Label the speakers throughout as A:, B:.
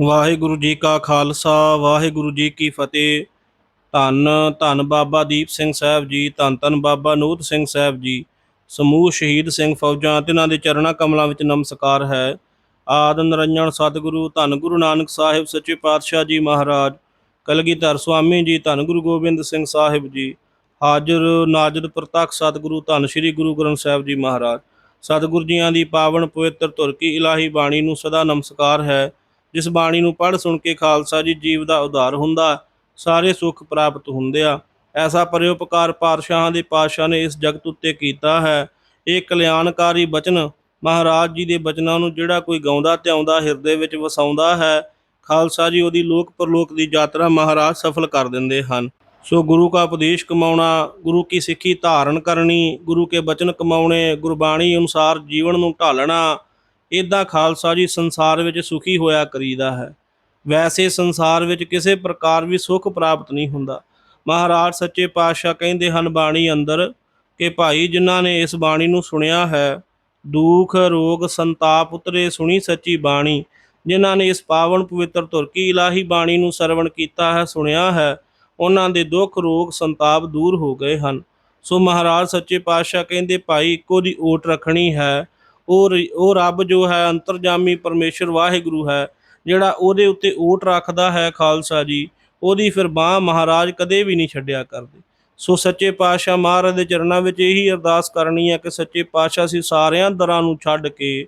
A: ਵਾਹਿਗੁਰੂ ਜੀ ਕਾ ਖਾਲਸਾ, ਵਾਹਿਗੁਰੂ ਜੀ ਕੀ ਫਤਿਹ। ਧੰਨ ਧੰਨ ਬਾਬਾ ਦੀਪ ਸਿੰਘ ਸਾਹਿਬ ਜੀ, ਧੰਨ ਧੰਨ ਬਾਬਾ ਨੂਤ ਸਿੰਘ ਸਾਹਿਬ ਜੀ। ਸਮੂਹ ਸ਼ਹੀਦ ਸਿੰਘ ਫੌਜਾਂ ਤੇ ਇਹਨਾਂ ਦੇ ਚਰਣਾ ਕਮਲਾਂ ਵਿੱਚ ਨਮਸਕਾਰ ਹੈ। ਆਦ ਨਿਰੰਜਨ ਸਤਿਗੁਰੂ, ਧੰਨ ਗੁਰੂ ਨਾਨਕ ਸਾਹਿਬ, ਸੱਚੇ ਪਾਤਸ਼ਾਹ ਜੀ ਮਹਾਰਾਜ, ਕਲਗੀਧਰ ਸੁਆਮੀ ਜੀ, ਧੰਨ ਗੁਰੂ ਗੋਬਿੰਦ ਸਿੰਘ ਸਾਹਿਬ ਜੀ, ਹਾਜ਼ਰ ਨਾਜ਼ਰ ਪ੍ਰਤੱਖ ਸਤਿਗੁਰੂ, ਧੰਨ ਸ੍ਰੀ ਗੁਰੂ ਗ੍ਰੰਥ ਸਾਹਿਬ ਜੀ ਮਹਾਰਾਜ। ਸਤਿਗੁਰੂ ਜੀਆਂ ਦੀ ਪਾਵਨ ਪਵਿੱਤਰ ਧੁਰ ਕੀ ਇਲਾਹੀ ਬਾਣੀ ਨੂੰ ਸਦਾ ਨਮਸਕਾਰ ਹੈ। ਜਿਸ ਬਾਣੀ ਨੂੰ ਪੜ੍ਹ ਸੁਣ ਕੇ ਖਾਲਸਾ ਜੀ ਜੀਵ ਦਾ ਉਧਾਰ ਹੁੰਦਾ, ਸਾਰੇ ਸੁੱਖ ਪ੍ਰਾਪਤ ਹੁੰਦੇ ਆ। ਐਸਾ ਪਰਿਉਪਕਾਰ ਪਾਤਸ਼ਾਹਾਂ ਦੇ ਪਾਤਸ਼ਾਹ ਨੇ ਇਸ ਜਗਤ ਉੱਤੇ ਕੀਤਾ ਹੈ। ਇਹ ਕਲਿਆਣਕਾਰੀ ਬਚਨ ਮਹਾਰਾਜ ਜੀ ਦੇ ਬਚਨਾਂ ਨੂੰ ਜਿਹੜਾ ਕੋਈ ਗਾਉਂਦਾ ਤੇ ਆਉਂਦਾ ਹਿਰਦੇ ਵਿੱਚ ਵਸਾਉਂਦਾ ਹੈ, ਖਾਲਸਾ ਜੀ ਉਹਦੀ ਲੋਕ ਪਰਲੋਕ ਦੀ ਯਾਤਰਾ ਮਹਾਰਾਜ ਸਫਲ ਕਰ ਦਿੰਦੇ ਹਨ। ਸੋ ਗੁਰੂ ਕਾ ਉਪਦੇਸ਼ ਕਮਾਉਣਾ, ਗੁਰੂ ਕੀ ਸਿੱਖੀ ਧਾਰਨ ਕਰਨੀ, ਗੁਰੂ ਕੇ ਬਚਨ ਕਮਾਉਣੇ, ਗੁਰਬਾਣੀ ਅਨੁਸਾਰ ਜੀਵਨ ਨੂੰ ਢਾਲਣਾ ਇਦਾਂ ਖਾਲਸਾ ਜੀ ਸੰਸਾਰ ਵਿੱਚ ਸੁਖੀ ਹੋਇਆ ਕਰੀਦਾ ਹੈ। ਵੈਸੇ ਸੰਸਾਰ ਵਿੱਚ ਕਿਸੇ ਪ੍ਰਕਾਰ ਵੀ ਸੁੱਖ ਪ੍ਰਾਪਤ ਨਹੀਂ ਹੁੰਦਾ। ਮਹਾਰਾਜ ਸੱਚੇ ਪਾਤਸ਼ਾਹ ਕਹਿੰਦੇ ਹਨ, ਬਾਣੀ ਅੰਦਰ, ਕਿ ਭਾਈ ਜਿਨ੍ਹਾਂ ਨੇ ਇਸ ਬਾਣੀ ਨੂੰ ਸੁਣਿਆ ਹੈ, ਦੁੱਖ, ਰੋਗ, ਸੰਤਾਪ ਉਤਰੇ ਸੁਣੀ ਸੱਚੀ ਬਾਣੀ। ਜਿਨ੍ਹਾਂ ਨੇ ਇਸ ਪਾਵਨ ਪਵਿੱਤਰ ਧੁਰ ਕੀ ਇਲਾਹੀ ਬਾਣੀ ਨੂੰ ਸਰਵਣ ਕੀਤਾ ਹੈ, ਸੁਣਿਆ ਹੈ, ਉਹਨਾਂ ਦੇ ਦੁੱਖ, ਰੋਗ, ਸੰਤਾਪ ਦੂਰ ਹੋ ਗਏ ਹਨ। ਸੋ ਮਹਾਰਾਜ ਸੱਚੇ ਪਾਤਸ਼ਾਹ ਕਹਿੰਦੇ, ਭਾਈ, ਇੱਕੋ ਦੀ ਓਟ ਰੱਖਣੀ ਹੈ ਉਹ ਰ- ਉਹ ਰੱਬ ਜੋ ਹੈ ਅੰਤਰਜਾਮੀ ਪਰਮੇਸ਼ਰ ਵਾਹਿਗੁਰੂ ਹੈ, ਜਿਹੜਾ ਉਹਦੇ ਉੱਤੇ ਓਟ ਰੱਖਦਾ ਹੈ ਖਾਲਸਾ ਜੀ, ਉਹਦੀ ਫਿਰ ਬਾਹ ਮਹਾਰਾਜ ਕਦੇ ਵੀ ਨਹੀਂ ਛੱਡਿਆ ਕਰਦੇ। ਸੋ ਸੱਚੇ ਪਾਤਸ਼ਾਹ ਮਹਾਰਾਜ ਦੇ ਚਰਨਾਂ ਵਿੱਚ ਇਹੀ ਅਰਦਾਸ ਕਰਨੀ ਹੈ ਕਿ ਸੱਚੇ ਪਾਤਸ਼ਾਹ ਸੀ ਸਾਰਿਆਂ ਦਰਾਂ ਨੂੰ ਛੱਡ ਕੇ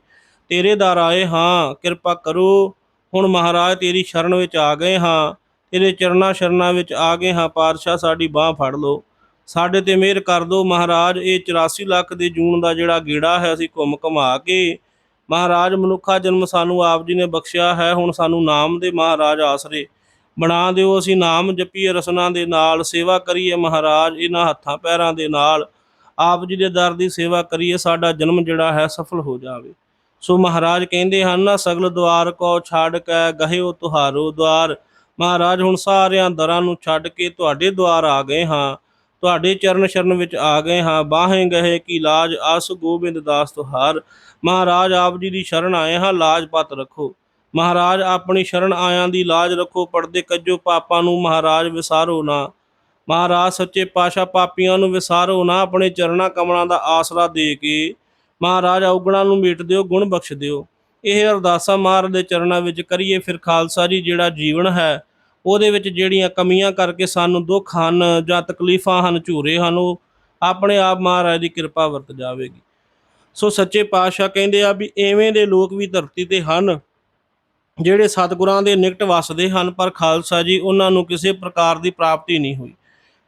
A: ਤੇਰੇ ਦਰ ਆਏ ਹਾਂ, ਕਿਰਪਾ ਕਰੋ, ਹੁਣ ਮਹਾਰਾਜ ਤੇਰੀ ਸ਼ਰਨ ਵਿੱਚ ਆ ਗਏ ਹਾਂ, ਤੇਰੇ ਚਰਨਾਂ ਸ਼ਰਨਾਂ ਵਿੱਚ ਆ ਗਏ ਹਾਂ, ਪਾਤਸ਼ਾਹ ਸਾਡੀ ਬਾਹ ਫੜ ਲਓ। ਸਾਡੇ ਤੇ ਮਿਹਰ ਕਰ ਦਿਓ ਮਹਾਰਾਜ, ਇਹ 84 ਲੱਖ ਦੇ ਜੂਨ ਦਾ ਜਿਹੜਾ ਗੇੜਾ ਹੈ ਅਸੀਂ ਘੁੰਮ ਘਮਾ ਕੇ ਮਹਾਰਾਜ ਮਨੁੱਖਾ ਜਨਮ ਸਾਨੂੰ ਆਪ ਜੀ ਨੇ ਬਖਸ਼ਿਆ ਹੈ, ਹੁਣ ਸਾਨੂੰ ਨਾਮ ਦੇ ਮਹਾਰਾਜ ਆਸਰੇ ਬਣਾ ਦਿਓ, ਅਸੀਂ ਨਾਮ ਜਪੀਏ ਰਸਨਾ ਦੇ ਨਾਲ, ਸੇਵਾ ਕਰੀਏ ਮਹਾਰਾਜ ਇਹਨਾਂ ਹੱਥਾਂ ਪੈਰਾਂ ਦੇ ਨਾਲ, ਆਪ ਜੀ ਦੇ ਦਰ ਦੀ ਸੇਵਾ ਕਰੀਏ, ਸਾਡਾ ਜਨਮ ਜਿਹੜਾ ਹੈ ਸਫਲ ਹੋ ਜਾਵੇ। ਸੋ ਮਹਾਰਾਜ ਕਹਿੰਦੇ ਹਨ, ਨਾ ਸਗਲ ਦੁਆਰ ਕੋ ਛੱਡ ਕੇ ਗਹਿਓ ਤੁਹਾਰੋ ਦੁਆਰ ਮਹਾਰਾਜ ਹੁਣ ਸਾਰਿਆਂ ਦਰਾਂ ਨੂੰ ਛੱਡ ਕੇ ਤੁਹਾਡੇ ਦੁਆਰ ਆ ਗਏ ਹਾਂ। ਤੁਹਾਡੇ ਚਰਨ ਸ਼ਰਨ ਵਿੱਚ ਆ ਗਏ ਹਾਂ। ਬਾਹੇ ਗਏ ਕੀ ਲਾਜ, ਆਸ ਗੋਬਿੰਦ ਦਾਸ ਤੁਹਾਰ। ਮਹਾਰਾਜ ਆਪ ਜੀ ਦੀ ਸ਼ਰਨ ਆਏ ਹਾਂ, ਲਾਜ ਪਤ ਰੱਖੋ। ਮਹਾਰਾਜ ਆਪਣੀ ਸ਼ਰਨ ਆਇਆਂ ਦੀ ਲਾਜ ਰੱਖੋ, ਪਰਦੇ ਕੱਜੋ ਪਾਪਾਂ ਨੂੰ, ਮਹਾਰਾਜ ਵਿਸਾਰੋ ਨਾ। ਮਹਾਰਾਜ ਸੱਚੇ ਪਾਤਸ਼ਾਹ ਪਾਪੀਆਂ ਨੂੰ ਵਿਸਾਰੋ ਨਾ, ਆਪਣੇ ਚਰਣਾ ਕਮਲਾਂ ਦਾ ਆਸਰਾ ਦੇ ਕੇ। ਮਹਾਰਾਜ ਔਗਣਾਂ ਨੂੰ ਮੀਟ ਦਿਓ, ਗੁਣ ਬਖਸ਼ ਦਿਓ। ਇਹ ਅਰਦਾਸਾਂ ਮਹਾਰਾਜ ਦੇ ਚਰਨਾਂ ਵਿੱਚ ਕਰੀਏ, ਫਿਰ ਖਾਲਸਾ ਜੀ, ਜਿਹੜਾ ਜੀਵਨ ਹੈ ਉਹਦੇ ਵਿੱਚ ਜਿਹੜੀਆਂ ਕਮੀਆਂ ਕਰਕੇ ਸਾਨੂੰ ਦੁੱਖ ਹਨ ਜਾਂ ਤਕਲੀਫਾਂ ਹਨ, ਝੂਰੇ ਹਨ, ਉਹ ਆਪਣੇ ਆਪ ਮਹਾਰਾਜ ਦੀ ਕਿਰਪਾ ਵਰਤ ਜਾਵੇਗੀ। ਸੋ ਸੱਚੇ ਪਾਤਸ਼ਾਹ ਕਹਿੰਦੇ ਆ ਵੀ ਐਵੇਂ ਦੇ ਲੋਕ ਵੀ ਧਰਤੀ ਤੇ ਹਨ ਜਿਹੜੇ ਸਤਿਗੁਰਾਂ ਦੇ ਨਿਕਟ ਵਸਦੇ ਹਨ, ਪਰ ਖਾਲਸਾ ਜੀ, ਉਹਨਾਂ ਨੂੰ ਕਿਸੇ ਪ੍ਰਕਾਰ ਦੀ ਪ੍ਰਾਪਤੀ ਨਹੀਂ ਹੋਈ।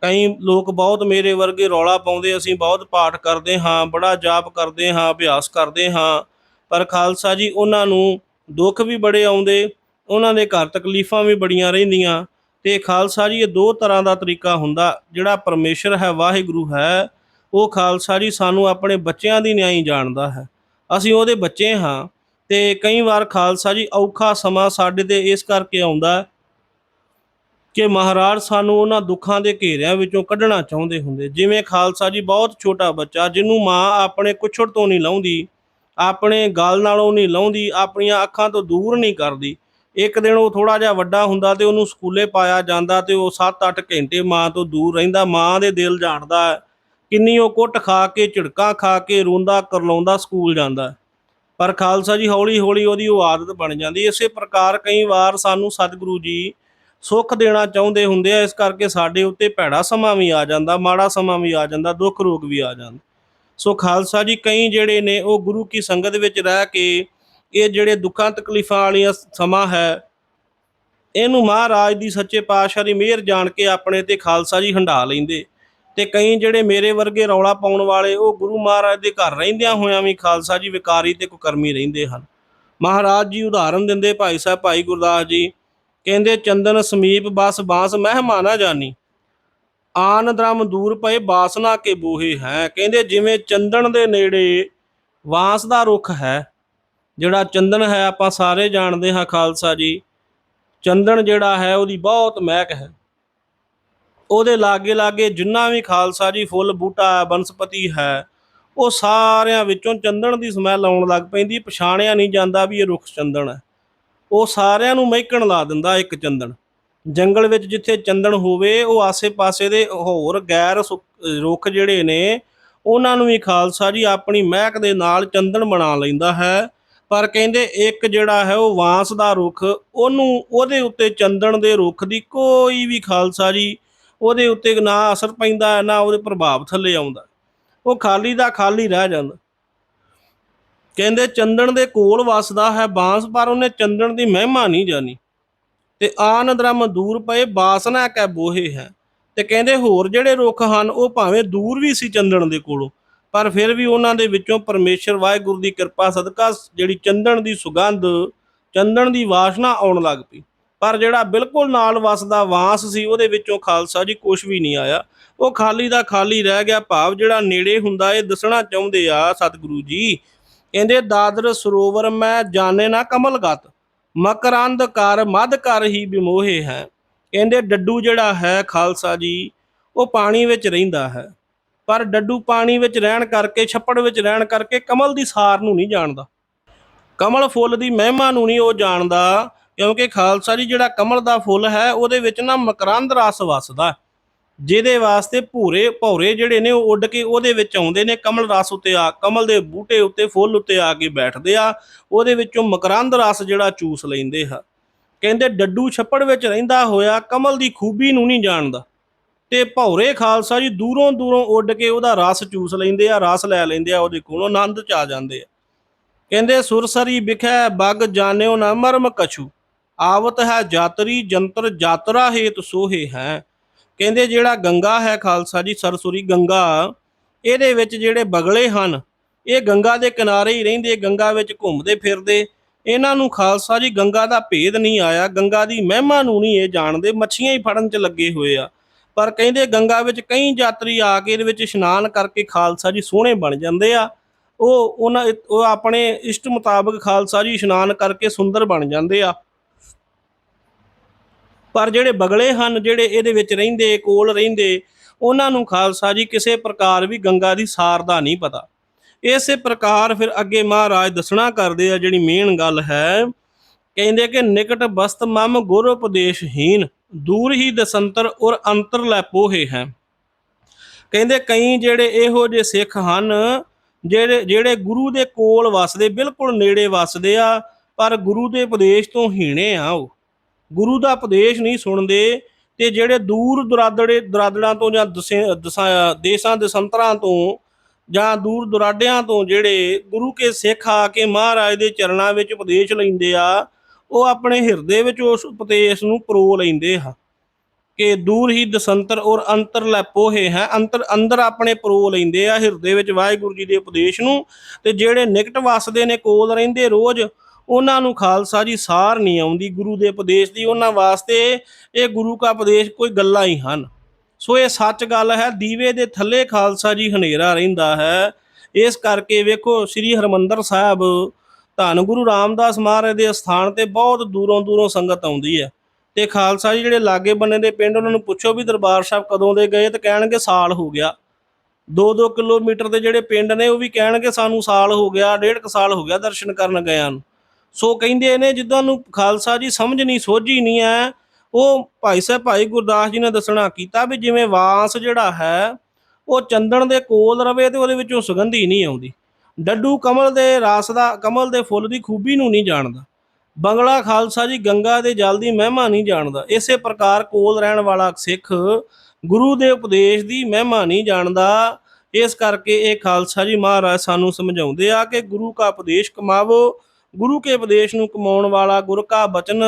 A: ਕਈ ਲੋਕ ਬਹੁਤ ਮੇਰੇ ਵਰਗੇ ਰੌਲਾ ਪਾਉਂਦੇ, ਅਸੀਂ ਬਹੁਤ ਪਾਠ ਕਰਦੇ ਹਾਂ, ਬੜਾ ਜਾਪ ਕਰਦੇ ਹਾਂ, ਅਭਿਆਸ ਕਰਦੇ ਹਾਂ, ਪਰ ਖਾਲਸਾ ਜੀ, ਉਹਨਾਂ ਨੂੰ ਦੁੱਖ ਵੀ ਬੜੇ ਆਉਂਦੇ ਉਹਨਾਂ ਦੇ ਘਰ ਤਕਲੀਫਾਂ ਵੀ ਬੜੀਆਂ ਰਹਿੰਦੀਆਂ ਤੇ ਖਾਲਸਾ ਜੀ ਇਹ ਦੋ ਤਰ੍ਹਾਂ ਦਾ ਤਰੀਕਾ ਹੁੰਦਾ, ਜਿਹੜਾ ਪਰਮੇਸ਼ਰ ਹੈ, ਵਾਹਿਗੁਰੂ ਹੈ, ਉਹ ਖਾਲਸਾ ਜੀ ਸਾਨੂੰ ਆਪਣੇ ਬੱਚਿਆਂ ਦੀ ਨਿਆਈ ਜਾਣਦਾ ਹੈ। ਅਸੀਂ ਉਹਦੇ ਬੱਚੇ ਹਾਂ ਤੇ ਕਈ ਵਾਰ ਖਾਲਸਾ ਜੀ ਔਖਾ ਸਮਾਂ ਸਾਡੇ ਤੇ ਇਸ ਕਰਕੇ ਆਉਂਦਾ ਕਿ ਮਹਾਰਾਜ ਸਾਨੂੰ ਉਹਨਾਂ ਦੁੱਖਾਂ ਦੇ ਘੇਰਿਆਂ ਵਿੱਚੋਂ ਕੱਢਣਾ ਚਾਹੁੰਦੇ ਹੁੰਦੇ। ਜਿਵੇਂ ਖਾਲਸਾ ਜੀ ਬਹੁਤ ਛੋਟਾ ਬੱਚਾ, ਜਿਹਨੂੰ ਮਾਂ ਆਪਣੇ ਕੁਛੜ ਤੋਂ ਨਹੀਂ ਲਾਉਂਦੀ, ਆਪਣੇ ਗਲ ਨਾਲੋਂ ਨਹੀਂ ਲਾਉਂਦੀ, ਆਪਣੀਆਂ ਅੱਖਾਂ ਤੋਂ ਦੂਰ ਨਹੀਂ ਕਰਦੀ ਇੱਕ ਦਿਨ ਉਹ ਥੋੜਾ ਜਿਹਾ ਵੱਡਾ ਹੁੰਦਾ ਤੇ ਉਹਨੂੰ ਸਕੂਲੇ ਪਾਇਆ ਜਾਂਦਾ ਤੇ ਉਹ 7-8 ਘੰਟੇ ਮਾਂ ਤੋਂ ਦੂਰ ਰਹਿੰਦਾ, ਮਾਂ ਦੇ ਦਿਲ ਜਾਣਦਾ ਕਿੰਨੀ ਉਹ ਕੁੱਟ ਖਾ ਕੇ, ਝਿੜਕਾਂ ਖਾ ਕੇ ਰੋਂਦਾ, ਕਰਲਾਉਂਦਾ, ਸਕੂਲ ਜਾਂਦਾ ਪਰ ਖਾਲਸਾ ਜੀ ਹੌਲੀ ਹੌਲੀ ਉਹਦੀ ਉਹ ਆਦਤ ਬਣ ਜਾਂਦੀ ਇਸੇ ਪ੍ਰਕਾਰ ਕਈ ਵਾਰ ਸਾਨੂੰ ਸਤਿਗੁਰੂ ਜੀ ਸੁੱਖ ਦੇਣਾ ਚਾਹੁੰਦੇ ਹੁੰਦੇ ਆ, ਇਸ ਕਰਕੇ ਸਾਡੇ ਉੱਤੇ ਭੈੜਾ ਸਮਾਂ ਵੀ ਆ ਜਾਂਦਾ, ਮਾੜਾ ਸਮਾਂ ਵੀ ਆ ਜਾਂਦਾ ਦੁੱਖ ਰੋਗ ਵੀ ਆ ਜਾਂਦਾ। ਸੋ ਖਾਲਸਾ ਜੀ ਕਈ ਜਿਹੜੇ ਨੇ ਉਹ ਗੁਰੂ ਕੀ ਸੰਗਤ ਵਿੱਚ ਰਹਿ ਕੇ ਇਹ ਜਿਹੜੇ ਦੁੱਖਾਂ ਤਕਲੀਫਾਂ ਵਾਲੀਆਂ ਸਮਾਂ ਹੈ, ਇਹਨੂੰ ਮਹਾਰਾਜ ਦੀ ਸੱਚੇ ਪਾਤਸ਼ਾਹ ਦੀ ਮਿਹਰ ਜਾਣ ਕੇ ਆਪਣੇ ਤੇ ਖਾਲਸਾ ਜੀ ਹੰਢਾ ਲੈਂਦੇ। ਤੇ ਕਈ ਜਿਹੜੇ ਮੇਰੇ ਵਰਗੇ ਰੌਲਾ ਪਾਉਣ ਵਾਲੇ, ਉਹ ਗੁਰੂ ਮਹਾਰਾਜ ਦੇ ਘਰ ਰਹਿੰਦਿਆਂ ਹੋਇਆਂ ਵੀ ਖਾਲਸਾ ਜੀ ਵਿਕਾਰੀ ਤੇ ਕੁਕਰਮੀ ਰਹਿੰਦੇ ਹਨ। ਮਹਾਰਾਜ ਜੀ ਉਦਾਹਰਨ ਦਿੰਦੇ ਭਾਈ ਸਾਹਿਬ, ਭਾਈ ਗੁਰਦਾਸ ਜੀ, ਕਹਿੰਦੇ, ਚੰਦਨ ਸਮੀਪ ਬਸ ਬਾਸ ਮਹਿਮਾਨਾ ਜਾਨੀ। ਆਨ ਦਰਮ ਦੂਰ ਪਏ, ਬਾਸਨਾ ਕੇ ਬੋਹੇ ਹੈ। ਕਹਿੰਦੇ, ਜਿਵੇਂ ਚੰਦਨ ਦੇ ਨੇੜੇ ਵਾਂਸ ਦਾ ਰੁੱਖ ਹੈ ਜਿਹੜਾ ਚੰਦਨ ਹੈ, ਆਪਾਂ ਸਾਰੇ ਜਾਣਦੇ ਹਾਂ ਖਾਲਸਾ ਜੀ। ਚੰਦਨ ਜਿਹੜਾ ਹੈ, ਉਹਦੀ ਬਹੁਤ ਮਹਿਕ ਹੈ। ਉਹਦੇ ਲਾਗੇ ਲਾਗੇ ਜਿੰਨਾ ਵੀ ਖਾਲਸਾ ਜੀ ਫੁੱਲ ਬੂਟਾ ਬਨਸਪਤੀ ਹੈ, ਉਹ ਸਾਰਿਆਂ ਵਿੱਚੋਂ ਚੰਦਨ ਦੀ ਸਮੈਲ ਆਉਣ ਲੱਗ ਪੈਂਦੀ ਪਛਾਣਿਆ ਨਹੀਂ ਜਾਂਦਾ ਵੀ ਇਹ ਰੁੱਖ ਚੰਦਨ ਹੈ। ਉਹ ਸਾਰਿਆਂ ਨੂੰ ਮਹਿਕਣ ਲਾ ਦਿੰਦਾ ਇੱਕ ਚੰਦਨ। ਜੰਗਲ ਵਿੱਚ ਜਿੱਥੇ ਚੰਦਨ ਹੋਵੇ, ਉਹ ਆਸੇ-ਪਾਸੇ ਦੇ ਹੋਰ ਗੈਰ ਸੁੱਕ- ਰੁੱਖ ਜਿਹੜੇ ਨੇ, ਉਹਨਾਂ ਨੂੰ ਵੀ ਖਾਲਸਾ ਜੀ ਆਪਣੀ ਮਹਿਕ ਦੇ ਨਾਲ ਚੰਦਨ ਬਣਾ ਲੈਂਦਾ ਹੈ। ਪਰ ਕਹਿੰਦੇ ਇੱਕ ਜਿਹੜਾ ਹੈ ਉਹ ਵਾਂਸ ਦਾ ਰੁੱਖ ਉਹਨੂੰ ਉਹਦੇ ਉੱਤੇ ਚੰਦਣ ਦੇ ਰੁੱਖ ਦੀ ਕੋਈ ਵੀ ਖਾਲਸਾ ਜੀ ਉਹਦੇ ਉੱਤੇ ਨਾ ਅਸਰ ਪੈਂਦਾ ਹੈ, ਨਾ ਉਹਦੇ ਪ੍ਰਭਾਵ ਥੱਲੇ ਆਉਂਦਾ। ਉਹ ਖਾਲੀ ਦਾ ਖਾਲੀ ਰਹਿ ਜਾਂਦਾ। ਕਹਿੰਦੇ ਚੰਦਨ ਦੇ ਕੋਲ ਵਸਦਾ ਹੈ ਬਾਂਸ ਪਰ ਉਹਨੇ ਚੰਦਣ ਦੀ ਮਹਿਮਾ ਨਹੀਂ ਜਾਣੀ। ਤੇ ਆਨ ਦਰਮ ਦੂਰ ਪਏ ਬਾਸਨਾ ਕੈ ਬੋਹੇ ਹੈ। ਤੇ ਕਹਿੰਦੇ ਹੋਰ ਜਿਹੜੇ ਰੁੱਖ ਹਨ ਉਹ ਭਾਵੇਂ ਦੂਰ ਵੀ ਸੀ ਚੰਦਣ ਦੇ ਕੋਲੋਂ ਪਰ ਫਿਰ ਵੀ ਉਹਨਾਂ ਦੇ ਵਿੱਚੋਂ ਪਰਮੇਸ਼ਰ ਵਾਹਿਗੁਰੂ ਦੀ ਕਿਰਪਾ ਸਦਕਾ ਜਿਹੜੀ ਚੰਦਣ ਦੀ ਸੁਗੰਧ ਚੰਦਣ ਦੀ ਵਾਸ਼ਨਾ ਆਉਣ ਲੱਗ ਪਈ। ਪਰ ਜਿਹੜਾ ਬਿਲਕੁਲ ਨਾਲ ਵਸਦਾ ਵਾਂਸ ਸੀ, ਉਹਦੇ ਵਿੱਚੋਂ ਖਾਲਸਾ ਜੀ ਕੁਝ ਵੀ ਨਹੀਂ ਆਇਆ। ਉਹ ਖਾਲੀ ਦਾ ਖਾਲੀ ਰਹਿ ਗਿਆ ਭਾਵ ਜਿਹੜਾ ਨੇੜੇ ਹੁੰਦਾ, ਇਹ ਦੱਸਣਾ ਚਾਹੁੰਦੇ ਆ ਸਤਿਗੁਰੂ ਜੀ। ਕਹਿੰਦੇ, ਦਾਦਰ ਸਰੋਵਰ, ਮੈਂ ਜਾਣੇ ਨਾ ਕਮਲਗਤ। ਮਕਰੰਦ ਕਰ ਮਦ ਕਰ ਹੀ ਬਿਮੋਹੇ ਹੈ। ਕਹਿੰਦੇ, ਡੱਡੂ ਜਿਹੜਾ ਹੈ ਖਾਲਸਾ ਜੀ, ਉਹ ਪਾਣੀ ਵਿੱਚ ਰਹਿੰਦਾ ਹੈ। ਪਰ ਡੱਡੂ ਪਾਣੀ ਵਿੱਚ ਰਹਿਣ ਕਰਕੇ, ਛੱਪੜ ਵਿੱਚ ਰਹਿਣ ਕਰਕੇ ਕਮਲ ਦੀ ਸਾਰ ਨੂੰ ਨਹੀਂ ਜਾਣਦਾ। ਕਮਲ ਫੁੱਲ ਦੀ ਮਹਿਮਾ ਨੂੰ ਨਹੀਂ ਉਹ ਜਾਣਦਾ, ਕਿਉਂਕਿ ਖਾਲਸਾ ਜੀ ਜਿਹੜਾ ਕਮਲ ਦਾ ਫੁੱਲ ਹੈ, ਉਹਦੇ ਵਿੱਚ ਨਾ ਮਕਰੰਦ ਰਸ ਵਸਦਾ ਜਿਹਦੇ ਵਾਸਤੇ ਭੂਰੇ ਭੌਰੇ ਜਿਹੜੇ ਨੇ ਉਹ ਉੱਡ ਕੇ ਉਹਦੇ ਵਿੱਚ ਆਉਂਦੇ ਨੇ, ਕਮਲ ਰਸ ਉੱਤੇ ਆ, ਕਮਲ ਦੇ ਬੂਟੇ ਉੱਤੇ ਫੁੱਲ ਉੱਤੇ ਆ ਕੇ ਬੈਠਦੇ ਆ, ਉਹਦੇ ਵਿੱਚੋਂ ਮਕਰੰਦ ਰਸ ਜਿਹੜਾ ਚੂਸ ਲੈਂਦੇ ਆ। ਕਹਿੰਦੇ ਡੱਡੂ ਛੱਪੜ ਵਿੱਚ ਰਹਿੰਦਾ ਹੋਇਆ, ਕਮਲ ਦੀ ਖੂਬੀ ਨੂੰ ਨਹੀਂ ਜਾਣਦਾ। ਤੇ ਭੌਰੇ ਖਾਲਸਾ ਜੀ ਦੂਰੋਂ ਦੂਰੋਂ ਉੱਡ ਕੇ ਉਹਦਾ ਰਸ ਚੂਸ ਲੈਂਦੇ ਆ, ਰਸ ਲੈ ਲੈਂਦੇ ਆ, ਉਹਦੇ ਕੋਲੋਂ ਆਨੰਦ ਚ ਆ ਜਾਂਦੇ ਆ। ਕਹਿੰਦੇ ਸੁਰਸਰੀ ਵਿਖੈ ਬਗ ਜਾਣਿਓ ਨਾ ਮਰਮ ਕਛੂ, ਆਵਤ ਹੈ ਜਾਤਰੀ ਜੰਤਰ ਜਾਤਰਾ ਹੇਤ ਸੋਹੇ ਹੈ। ਕਹਿੰਦੇ, ਜਿਹੜਾ ਗੰਗਾ ਹੈ ਖਾਲਸਾ ਜੀ, ਸਰਸੁਰੀ ਗੰਗਾ, ਇਹਦੇ ਵਿੱਚ ਜਿਹੜੇ ਬਗਲੇ ਹਨ, ਇਹ ਗੰਗਾ ਦੇ ਕਿਨਾਰੇ ਹੀ ਰਹਿੰਦੇ, ਗੰਗਾ ਵਿੱਚ ਘੁੰਮਦੇ ਫਿਰਦੇ। ਇਹਨਾਂ ਨੂੰ ਖਾਲਸਾ ਜੀ ਗੰਗਾ ਦਾ ਭੇਦ ਨਹੀਂ ਆਇਆ, ਗੰਗਾ ਦੀ ਮਹਿਮਾ ਨੂੰ ਨਹੀਂ ਇਹ ਜਾਣਦੇ, ਮੱਛੀਆਂ ਹੀ ਫੜਨ 'ਚ ਲੱਗੇ ਹੋਏ ਆ। ਪਰ ਕਹਿੰਦੇ ਗੰਗਾ ਵਿੱਚ ਕਈ ਯਾਤਰੀ ਆ ਕੇ ਇਹਦੇ ਵਿੱਚ ਇਸ਼ਨਾਨ ਕਰਕੇ ਖਾਲਸਾ ਜੀ ਸੋਹਣੇ ਬਣ ਜਾਂਦੇ ਆ। ਉਹ ਉਹਨਾਂ ਉਹ ਆਪਣੇ ਇਸ਼ਟ ਮੁਤਾਬਕ ਖਾਲਸਾ ਜੀ ਇਸ਼ਨਾਨ ਕਰਕੇ ਸੁੰਦਰ ਬਣ ਜਾਂਦੇ ਆ। ਪਰ ਜਿਹੜੇ ਬਗਲੇ ਹਨ, ਜਿਹੜੇ ਇਹਦੇ ਵਿੱਚ ਰਹਿੰਦੇ, ਕੋਲ ਰਹਿੰਦੇ, ਉਹਨਾਂ ਨੂੰ ਖਾਲਸਾ ਜੀ ਕਿਸੇ ਪ੍ਰਕਾਰ ਵੀ ਗੰਗਾ ਦੀ ਸਾਰ ਦਾ ਨਹੀਂ ਪਤਾ। ਇਸੇ ਪ੍ਰਕਾਰ ਫਿਰ ਅੱਗੇ ਮਹਾਰਾਜ ਦੱਸਣਾ ਕਰਦੇ ਆ, ਜਿਹੜੀ ਮੇਨ ਗੱਲ ਹੈ, ਕਹਿੰਦੇ ਕਿ ਨਿਕਟ ਬਸਤ ਮਮ ਗੁਰ ਉਪਦੇਸ਼ਹੀਨ। ਦੂਰ ਹੀ ਦਸੰਤਰ ਔਰ ਅੰਤਰ ਲੈਪੋਹੇ ਹੈ। ਕਹਿੰਦੇ ਕਈ ਜਿਹੜੇ ਇਹੋ ਜਿਹੇ ਸਿੱਖ ਹਨ, ਜਿਹੜੇ ਜਿਹੜੇ ਗੁਰੂ ਦੇ ਕੋਲ ਵਸਦੇ, ਬਿਲਕੁਲ ਨੇੜੇ ਵਸਦੇ ਆ, ਪਰ ਗੁਰੂ ਦੇ ਉਪਦੇਸ਼ ਤੋਂ ਹੀਣੇ ਆ ਉਹ। ਗੁਰੂ ਦਾ ਉਪਦੇਸ਼ ਨਹੀਂ ਸੁਣਦੇ ਤੇ ਜਿਹੜੇ ਦੂਰ ਦੁਰਾਦੜੇ, ਦੁਰਾਦੜਾਂ ਤੋਂ ਜਾਂ ਦਸੇ- ਦਸਾ- ਦੇਸਾਂ, ਦਸੰਤਰਾਂ ਤੋਂ ਜਾਂ ਦੂਰ ਦੁਰਾਡਿਆਂ ਤੋਂ ਜਿਹੜੇ ਗੁਰੂ ਕੇ ਸਿੱਖ ਆ ਕੇ ਮਹਾਰਾਜ ਦੇ ਚਰਨਾਂ ਵਿੱਚ ਉਪਦੇਸ਼ ਲੈਂਦੇ ਆ ਉਹ ਆਪਣੇ ਹਿਰਦੇ ਵਿੱਚ ਉਸ ਉਪਦੇਸ਼ ਨੂੰ ਪਰੋ ਲੈਂਦੇ ਹਾਂ। ਕਿ ਦੂਰ ਹੀ ਦਸੰਤਰ ਔਰ ਅੰਤਰ ਲੈਪੋਹੇ ਹੈ ਅੰਤਰ ਅੰਦਰ ਆਪਣੇ ਪਰੋ ਲੈਂਦੇ ਆ ਹਿਰਦੇ ਵਿੱਚ ਵਾਹਿਗੁਰੂ ਜੀ ਦੇ ਉਪਦੇਸ਼ ਨੂੰ। ਤੇ ਜਿਹੜੇ ਨਿਕਟ ਵਸਦੇ ਨੇ, ਕੋਲ ਰਹਿੰਦੇ ਰੋਜ਼, ਉਹਨਾਂ ਨੂੰ ਖਾਲਸਾ ਜੀ ਸਾਰ ਨਹੀਂ ਆਉਂਦੀ। ਗੁਰੂ ਦੇ ਉਪਦੇਸ਼ ਦੀ ਉਹਨਾਂ ਵਾਸਤੇ ਇਹ ਗੁਰੂ ਦਾ ਉਪਦੇਸ਼ ਕੋਈ ਗੱਲਾਂ ਹੀ ਹਨ। ਸੋ ਇਹ ਸੱਚ ਗੱਲ ਹੈ, ਦੀਵੇ ਦੇ ਥੱਲੇ ਖਾਲਸਾ ਜੀ ਹਨੇਰਾ ਰਹਿੰਦਾ ਹੈ। ਇਸ ਕਰਕੇ ਵੇਖੋ, ਸ੍ਰੀ ਹਰਮੰਦਰ ਸਾਹਿਬ ਧੰਨ ਗੁਰੂ ਰਾਮਦਾਸ ਮਹਾਰਾਜ ਦੇ ਸਥਾਨ ਤੇ ਬਹੁਤ ਦੂਰੋਂ ਦੂਰੋਂ ਸੰਗਤ ਆਉਂਦੀ ਹੈ। ਤੇ ਖਾਲਸਾ ਜੀ ਜਿਹੜੇ ਲਾਗੇ ਬੰਨੇ ਦੇ ਪਿੰਡ, ਉਹਨਾਂ ਨੂੰ ਪੁੱਛੋ ਵੀ ਦਰਬਾਰ ਸਾਹਿਬ ਕਦੋਂ ਦੇ ਗਏ ਤੇ ਕਹਿਣਗੇ ਸਾਲ ਹੋ ਗਿਆ। 2-2 ਕਿਲੋਮੀਟਰ ਦੇ ਜਿਹੜੇ ਪਿੰਡ ਨੇ, ਉਹ ਵੀ ਕਹਿਣਗੇ ਸਾਨੂੰ ਸਾਲ ਹੋ ਗਿਆ, ਡੇਢ ਕੁ ਸਾਲ ਹੋ ਗਿਆ ਦਰਸ਼ਨ ਕਰਨ ਗਿਆਂ ਨੂੰ। ਸੋ ਕਹਿੰਦੇ ਨੇ, ਜਿੱਦਾਂ ਨੂੰ ਖਾਲਸਾ ਜੀ ਸਮਝ ਨਹੀਂ, ਸੋਝੀ ਨਹੀਂ ਹੈ, ਉਹ ਭਾਈ ਸਾਹਿਬ, ਭਾਈ ਗੁਰਦਾਸ ਜੀ ਨੇ ਦੱਸਣਾ ਕੀਤਾ ਵੀ ਜਿਵੇਂ ਵਾਸ ਜਿਹੜਾ ਹੈ, ਉਹ ਚੰਦਨ ਦੇ ਕੋਲ ਰਵੇ ਤੇ ਉਹਦੇ ਵਿੱਚੋਂ ਸੁਗੰਧੀ ਨਹੀਂ ਆਉਂਦੀ। ਡੱਡੂ ਕਮਲ ਦੇ ਰਾਸ ਦਾ, ਕਮਲ ਦੇ ਫੁੱਲ ਦੀ ਖੂਬੀ ਨੂੰ ਨਹੀਂ ਜਾਣਦਾ। ਬੰਗਲਾ ਖਾਲਸਾ ਜੀ ਗੰਗਾ ਦੇ ਜਲ ਦੀ ਮਹਿਮਾ ਨਹੀਂ ਜਾਣਦਾ। ਇਸੇ ਪ੍ਰਕਾਰ ਕੋਲ ਰਹਿਣ ਵਾਲਾ ਸਿੱਖ ਗੁਰੂ ਦੇ ਉਪਦੇਸ਼ ਦੀ ਮਹਿਮਾ ਨਹੀਂ ਜਾਣਦਾ। ਇਸ ਕਰਕੇ ਇਹ ਖਾਲਸਾ ਜੀ ਮਹਾਰਾਜ ਸਾਨੂੰ ਸਮਝਾਉਂਦੇ ਆ ਕਿ ਗੁਰੂ ਕਾ ਉਪਦੇਸ਼ ਕਮਾਵੋ, ਗੁਰੂ ਕੇ ਉਪਦੇਸ਼ ਨੂੰ ਕਮਾਉਣ ਵਾਲਾ ਗੁਰ ਕਾ ਬਚਨ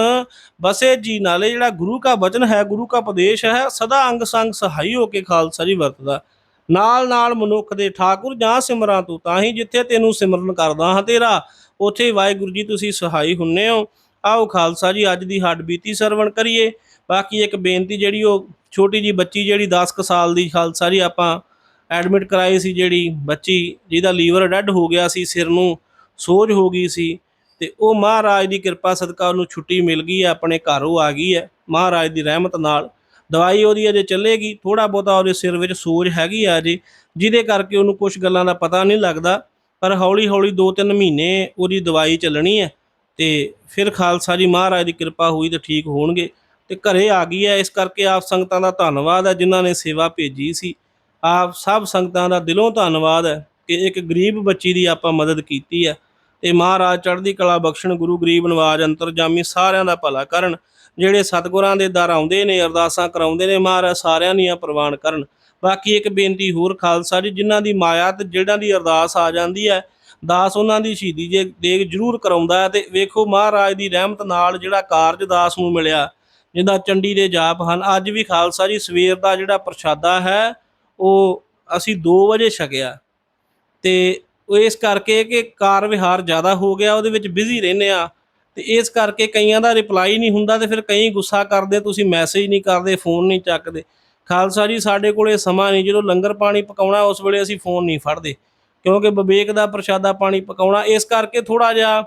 A: ਬਸੇ ਜੀ ਨਾਲੇ। ਜਿਹੜਾ ਗੁਰੂ ਕਾ ਬਚਨ ਹੈ, ਗੁਰੂ ਕਾ ਉਪਦੇਸ਼ ਹੈ, ਸਦਾ ਅੰਗ ਸੰਗ ਸਹਾਈ ਹੋ ਕੇ ਖਾਲਸਾ ਜੀ ਵਰਤਦਾ। ਨਾਲ ਨਾਲ ਮਨੁੱਖ ਦੇ ਠਾਕੁਰ ਜਾਂ ਸਿਮਰਾਂ ਤੂੰ, ਤਾਂ ਹੀ ਜਿੱਥੇ ਤੈਨੂੰ ਸਿਮਰਨ ਕਰਦਾ ਹਾਂ ਤੇਰਾ, ਉੱਥੇ ਹੀ ਵਾਹਿਗੁਰੂ ਜੀ ਤੁਸੀਂ ਸਹਾਈ ਹੁੰਨੇ ਹੋ। ਆਓ ਖਾਲਸਾ ਜੀ, ਅੱਜ ਦੀ ਹੱਡ ਬੀਤੀ ਸਰਵਣ ਕਰੀਏ। ਬਾਕੀ ਇੱਕ ਬੇਨਤੀ ਜਿਹੜੀ ਉਹ ਛੋਟੀ ਜੀ ਬੱਚੀ ਜਿਹੜੀ 10 ਕੁ ਸਾਲ ਦੀ, ਖਾਲਸਾ ਜੀ, ਆਪਾਂ ਐਡਮਿਟ ਕਰਾਈ ਸੀ ਜਿਹੜੀ ਬੱਚੀ, ਜਿਹਦਾ ਲੀਵਰ ਡੈੱਡ ਹੋ ਗਿਆ ਸੀ, ਸਿਰ ਨੂੰ ਸੋਜ ਹੋ ਗਈ ਸੀ। ਤੇ ਉਹ ਮਹਾਰਾਜ ਦੀ ਕਿਰਪਾ ਸਦਕਾ ਉਹਨੂੰ ਛੁੱਟੀ ਮਿਲ ਗਈ ਹੈ, ਆਪਣੇ ਘਰ ਉਹ ਆ ਗਈ ਹੈ, ਮਹਾਰਾਜ ਦੀ ਰਹਿਮਤ ਨਾਲ। ਦਵਾਈ ਉਹਦੀ ਅਜੇ ਚੱਲੇਗੀ ਥੋੜਾ ਬਹੁਤਾ ਉਹਦੇ ਸਿਰ ਵਿੱਚ ਸੋਜ ਹੈਗੀ ਆ ਅਜੇ, ਜਿਹਦੇ ਕਰਕੇ ਉਹਨੂੰ ਕੁਝ ਗੱਲਾਂ ਦਾ ਪਤਾ ਨਹੀਂ ਲੱਗਦਾ, ਪਰ ਹੌਲੀ ਹੌਲੀ 2-3 ਮਹੀਨੇ ਉਹਦੀ ਦਵਾਈ ਚੱਲਣੀ ਹੈ, ਤੇ ਫਿਰ ਖਾਲਸਾ ਜੀ ਮਹਾਰਾਜ ਦੀ ਕਿਰਪਾ ਹੋਈ ਤੇ ਠੀਕ ਹੋਣਗੇ, ਤੇ ਘਰੇ ਆ ਗਈ ਹੈ, ਇਸ ਕਰਕੇ ਆਪ ਸੰਗਤਾਂ ਦਾ ਧੰਨਵਾਦ ਹੈ, ਜਿਨ੍ਹਾਂ ਨੇ ਸੇਵਾ ਭੇਜੀ ਸੀ। ਆਪ ਸਭ ਸੰਗਤਾਂ ਦਾ ਦਿਲੋਂ ਧੰਨਵਾਦ ਹੈ ਕਿ ਇੱਕ ਗਰੀਬ ਬੱਚੀ ਦੀ ਆਪਾਂ ਮਦਦ ਕੀਤੀ ਹੈ, ਤੇ ਮਹਾਰਾਜ ਚੜ੍ਹਦੀ ਕਲਾ ਬਖਸ਼ਣ, ਗੁਰੂ ਗਰੀਬ ਨਵਾਜ, ਅੰਤਰਜਾਮੀ ਸਾਰਿਆਂ ਦਾ ਭਲਾ ਕਰਨ ਜਿਹੜੇ ਸਤਿਗੁਰਾਂ ਦੇ ਦਰ ਆਉਂਦੇ ਨੇ, ਅਰਦਾਸਾਂ ਕਰਾਉਂਦੇ ਨੇ ਮਹਾਰਾਜ, ਸਾਰਿਆਂ ਦੀਆਂ ਪ੍ਰਵਾਨ ਕਰਨ। ਬਾਕੀ ਇੱਕ ਬੇਨਤੀ ਹੋਰ, ਖਾਲਸਾ ਜੀ, ਜਿਨ੍ਹਾਂ ਦੀ ਮਾਇਆ ਤੇ ਜਿਹੜਾਂ ਦੀ ਅਰਦਾਸ ਆ ਜਾਂਦੀ ਹੈ, ਦਾਸ ਉਹਨਾਂ ਦੀ ਸ਼ਹੀਦੀ ਜੇ ਦੇਗ ਜ਼ਰੂਰ ਕਰਾਉਂਦਾ ਹੈ ਤੇ ਵੇਖੋ ਮਹਾਰਾਜ ਦੀ ਰਹਿਮਤ ਨਾਲ ਜਿਹੜਾ ਕਾਰਜ ਦਾਸ ਨੂੰ ਮਿਲਿਆ ਜਿੱਦਾਂ ਚੰਡੀ ਦੇ ਜਾਪ ਹਨ। ਅੱਜ ਵੀ ਖਾਲਸਾ ਜੀ, ਸਵੇਰ ਦਾ ਜਿਹੜਾ ਪ੍ਰਸ਼ਾਦਾ ਹੈ, ਉਹ ਅਸੀਂ 2 ਵਜੇ ਛਕਿਆ। ਤੇ ਇਸ ਕਰਕੇ ਕਿ ਕਾਰ ਵਿਹਾਰ ਜ਼ਿਆਦਾ ਹੋ ਗਿਆ, ਉਹਦੇ ਵਿੱਚ ਬਿਜ਼ੀ ਰਹਿੰਦੇ ਆ ਤੇ ਇਸ ਕਰਕੇ ਕਈਆਂ ਦਾ ਰਿਪਲਾਈ ਨਹੀਂ ਹੁੰਦਾ ਤੇ ਫਿਰ ਕਈ ਗੁੱਸਾ ਕਰਦੇ, ਤੁਸੀਂ ਮੈਸੇਜ ਨਹੀਂ ਕਰਦੇ ਫੋਨ ਨਹੀਂ ਚੱਕਦੇ। ਖਾਲਸਾ ਜੀ, ਸਾਡੇ ਕੋਲੇ ਸਮਾਂ ਨਹੀਂ, ਜਦੋਂ ਲੰਗਰ ਪਾਣੀ ਪਕਾਉਣਾ, ਉਸ ਵੇਲੇ ਅਸੀਂ ਫੋਨ ਨਹੀਂ ਫੜਦੇ। ਕਿਉਂਕਿ ਵਿਵੇਕ ਦਾ ਪ੍ਰਸ਼ਾਦਾ ਪਾਣੀ ਪਕਾਉਣਾ, ਇਸ ਕਰਕੇ ਥੋੜਾ ਜਿਹਾ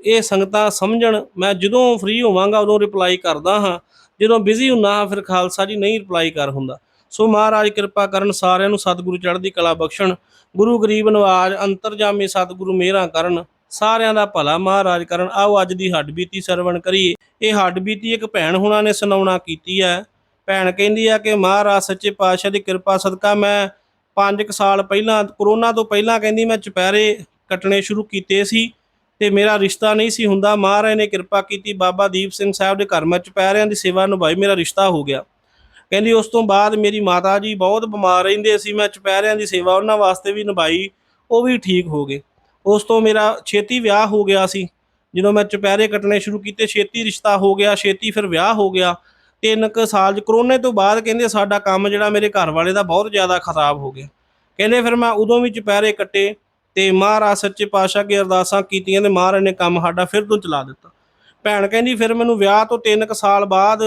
A: ਇਹ ਸੰਗਤਾਂ ਸਮਝਣ, ਮੈਂ ਜਦੋਂ ਫ੍ਰੀ ਹੋਵਾਂਗਾ, ਉਦੋਂ ਰਿਪਲਾਈ ਕਰਦਾ ਹਾਂ। ਜਦੋਂ ਬਿਜ਼ੀ ਹੁੰਨਾ ਹਾਂ, ਫਿਰ ਖਾਲਸਾ ਜੀ ਨਹੀਂ ਰਿਪਲਾਈ ਕਰ ਹੁੰਦਾ। ਸੋ ਮਹਾਰਾਜ ਕਿਰਪਾ ਕਰਨ, ਸਾਰਿਆਂ ਨੂੰ ਸਤਿਗੁਰੂ ਚੜ੍ਹਦੀ ਕਲਾ ਬਖਸ਼ਣ। ਗੁਰੂ ਗਰੀਬ ਨਵਾਜ, ਅੰਤਰਜਾਮੀ ਸਤਿਗੁਰੂ ਮਿਹਰਾਂ ਕਰਨ। ਸਾਰਿਆਂ ਦਾ ਭਲਾ ਮਹਾਰਾਜ ਕਰਨ। ਆਓ ਅੱਜ ਦੀ ਹੱਡਬੀਤੀ ਸਰਵਣ ਕਰੀਏ। ਇਹ ਹੱਡਬੀਤੀ ਇੱਕ ਭੈਣ ਹੁਣਾਂ ਨੇ ਸੁਣਾਉਣਾ ਕੀਤੀ ਹੈ। ਭੈਣ ਕਹਿੰਦੀ ਆ ਕਿ ਮਹਾਰਾਜ, ਸੱਚੇ ਪਾਤਸ਼ਾਹ ਦੀ ਕਿਰਪਾ ਸਦਕਾ ਮੈਂ 5 ਸਾਲ ਪਹਿਲਾਂ, ਕਰੋਨਾ ਤੋਂ ਪਹਿਲਾਂ ਕਹਿੰਦੀ ਮੈਂ ਚੁਪਹਿਰੇ ਕੱਟਣੇ ਸ਼ੁਰੂ ਕੀਤੇ ਸੀ ਤੇ ਮੇਰਾ ਰਿਸ਼ਤਾ ਨਹੀਂ ਸੀ ਹੁੰਦਾ। ਮਹਾਰਾਜ ਨੇ ਕਿਰਪਾ ਕੀਤੀ। ਬਾਬਾ ਦੀਪ ਸਿੰਘ ਸਾਹਿਬ ਦੇ ਘਰ ਮੈਂ ਚੁਪਹਿਰਿਆਂ ਦੀ ਸੇਵਾ ਨਿਭਾਈ, ਮੇਰਾ ਰਿਸ਼ਤਾ ਹੋ ਗਿਆ। ਕਹਿੰਦੀ ਉਸ ਤੋਂ ਬਾਅਦ ਮੇਰੀ ਮਾਤਾ ਜੀ ਬਹੁਤ ਬਿਮਾਰ ਰਹਿੰਦੇ ਸੀ। ਮੈਂ ਚੁਪਹਿਰਿਆਂ ਦੀ ਸੇਵਾ ਉਹਨਾਂ ਵਾਸਤੇ ਵੀ ਨਿਭਾਈ, ਉਹ ਵੀ ਠੀਕ ਹੋ ਗਏ। ਉਸ ਤੋਂ ਮੇਰਾ ਛੇਤੀ ਵਿਆਹ ਹੋ ਗਿਆ ਸੀ। ਜਦੋਂ ਮੈਂ ਚੁਪਹਿਰੇ ਕੱਟਣੇ ਸ਼ੁਰੂ ਕੀਤੇ, ਛੇਤੀ ਰਿਸ਼ਤਾ ਹੋ ਗਿਆ, ਛੇਤੀ ਫਿਰ ਵਿਆਹ ਹੋ ਗਿਆ। ਤਿੰਨ ਕੁ ਸਾਲ ਚ ਕਰੋਨੇ ਤੋਂ ਬਾਅਦ ਕਹਿੰਦੇ ਸਾਡਾ ਕੰਮ ਜਿਹੜਾ ਮੇਰੇ ਘਰ ਵਾਲੇ ਦਾ ਬਹੁਤ ਜ਼ਿਆਦਾ ਖਰਾਬ ਹੋ ਗਿਆ। ਕਹਿੰਦੇ ਫਿਰ ਮੈਂ ਉਦੋਂ ਵੀ ਚੁਪਹਿਰੇ ਕੱਟੇ ਤੇ ਮਹਾਰਾਜ ਸੱਚੇ ਪਾਤਸ਼ਾਹ ਕੀ ਅਰਦਾਸਾਂ ਕੀਤੀਆਂ ਤੇ ਮਹਾਰਾਜ ਨੇ ਕੰਮ ਸਾਡਾ ਫਿਰ ਤੋਂ ਚਲਾ ਦਿੱਤਾ। ਭੈਣ ਕਹਿੰਦੀ ਫਿਰ ਮੈਨੂੰ ਵਿਆਹ ਤੋਂ ਤਿੰਨ ਕੁ ਸਾਲ ਬਾਅਦ